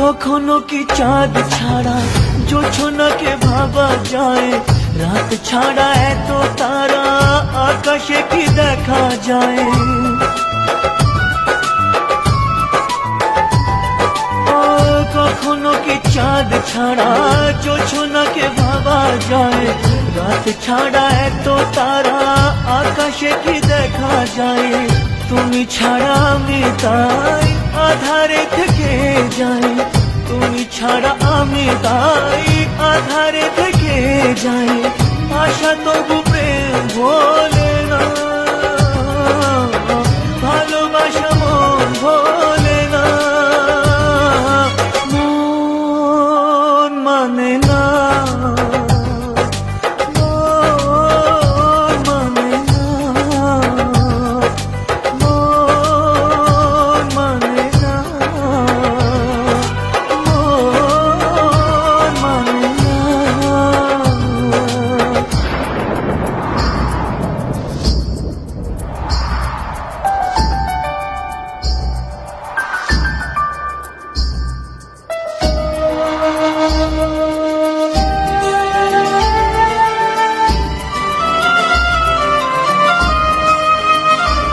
কখনো কি চাঁদ ছাড়া? জোছনাকে ভাবা যায়। রাত ছাড়া এত তারা, আকাশে কি দেখা যায়? কখনো কি চাঁদ ছাড়া? জোছনাকে ভাবা যায়। রাত ছাড়া এত তারা, আকাশে কি দেখা যায়? তুমি ছাড়া আমি তাই আধারে থেকে তুমি ছাড়া আমি তাই আধারে থেকে যাই। আশা তবু